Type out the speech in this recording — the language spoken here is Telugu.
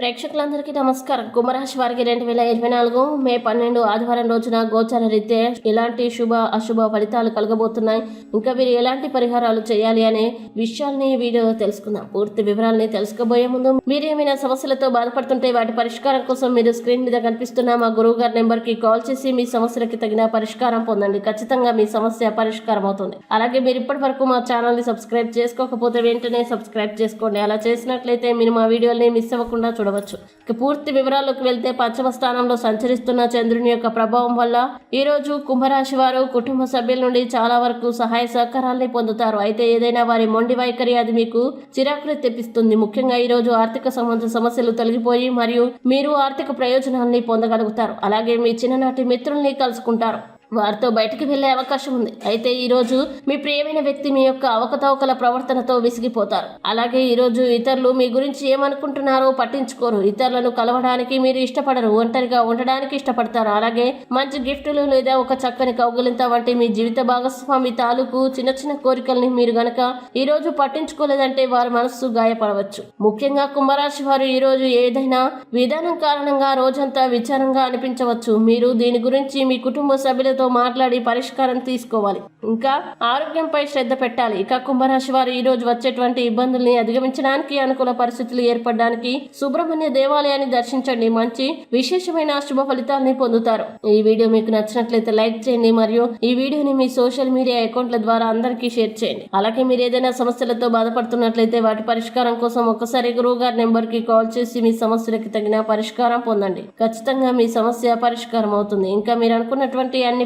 ప్రేక్షకులందరికీ నమస్కారం. కుంభరాశి వారికి రెండు వేల ఇరవై నాలుగు మే పన్నెండు ఆదివారం రోజున గోచార రీత్యా ఎలాంటి శుభ అశుభ ఫలితాలు కలగబోతున్నాయి? ఇంకా మీరు ఎలాంటి పరిహారాలు చేయాలి అనే విషయాల్ని వీడియో తెలుసుకుందాం. పూర్తి వివరాలని తెలుసుకోబోయే ముందు మీరు ఏమైనా సమస్యలతో బాధపడుతుంటే వాటి పరిష్కారం కోసం మీరు స్క్రీన్ మీద కనిపిస్తున్న మా గురువు గారి నెంబర్కి కాల్ చేసి మీ సమస్యలకి తగిన పరిష్కారం పొందండి. ఖచ్చితంగా మీ సమస్య పరిష్కారం అవుతుంది. అలాగే మీరు ఇప్పటి వరకు మా ఛానల్ని సబ్స్క్రైబ్ చేసుకోకపోతే వెంటనే సబ్స్క్రైబ్ చేసుకోండి. అలా చేసినట్లయితే మీరు మా వీడియోని మిస్ అవ్వకుండా చూడవచ్చు. ఇక పూర్తి వివరాల్లోకి వెళ్తే పంచమ స్థానంలో సంచరిస్తున్న చంద్రుని యొక్క ప్రభావం వల్ల ఈరోజు కుంభరాశి వారు కుటుంబ సభ్యుల నుండి చాలా వరకు సహాయ సహకారాల్ని పొందుతారు. అయితే ఏదైనా వారి మొండి వైఖరి అది మీకు చిరాకులు తెప్పిస్తుంది. ముఖ్యంగా ఈ రోజు ఆర్థిక సంబంధ సమస్యలు తొలగిపోయి మరియు మీరు ఆర్థిక ప్రయోజనాల్ని పొందగలుగుతారు. అలాగే మీ చిన్ననాటి మిత్రుల్ని కలుసుకుంటారు. వారితో బయటకు వెళ్ళే అవకాశం ఉంది. అయితే ఈరోజు మీ ప్రియమైన వ్యక్తి మీ యొక్క అవకతవకల ప్రవర్తనతో విసిగిపోతారు. అలాగే ఈరోజు ఇతరులు మీ గురించి ఏమనుకుంటున్నారో పట్టించుకోరు. ఇతరులను కలవడానికి మీరు ఇష్టపడరు. ఒంటరిగా ఉండడానికి ఇష్టపడతారు. అలాగే మంచి గిఫ్టులు లేదా ఒక చక్కని కౌగులింత వంటి మీ జీవిత భాగస్వామి తాలూకు చిన్న చిన్న కోరికల్ని మీరు గనక ఈరోజు పట్టించుకోలేదంటే వారి మనస్సు గాయపడవచ్చు. ముఖ్యంగా కుంభరాశి వారు ఈరోజు ఏదైనా విధానం కారణంగా రోజంతా విచారంగా అనిపించవచ్చు. మీరు దీని గురించి మీ కుటుంబ సభ్యులతో మాట్లాడి పరిష్కారం తీసుకోవాలి. ఇంకా ఆరోగ్యంపై శ్రద్ధ పెట్టాలి. ఇక కుంభరాశి వారు ఈ రోజు వచ్చేటువంటి ఇబ్బందుల్ని అధిగమించడానికి అనుకూల పరిస్థితులు ఏర్పడడానికి సుబ్రహ్మణ్య దేవాలయాన్ని దర్శించండి. మంచి విశేషమైన శుభ ఫలితాల్ని పొందుతారు. ఈ వీడియో మీకు నచ్చినట్లయితే లైక్ చేయండి మరియు ఈ వీడియోని మీ సోషల్ మీడియా అకౌంట్ల ద్వారా అందరికీ షేర్ చేయండి. అలాగే మీరు ఏదైనా సమస్యలతో బాధపడుతున్నట్లయితే వాటి పరిష్కారం కోసం ఒక్కసారి గురువు గారి నెంబర్కి కాల్ చేసి మీ సమస్యలకి తగిన పరిష్కారం పొందండి. ఖచ్చితంగా మీ సమస్య పరిష్కారం అవుతుంది. ఇంకా మీరు అనుకున్నటువంటి అన్ని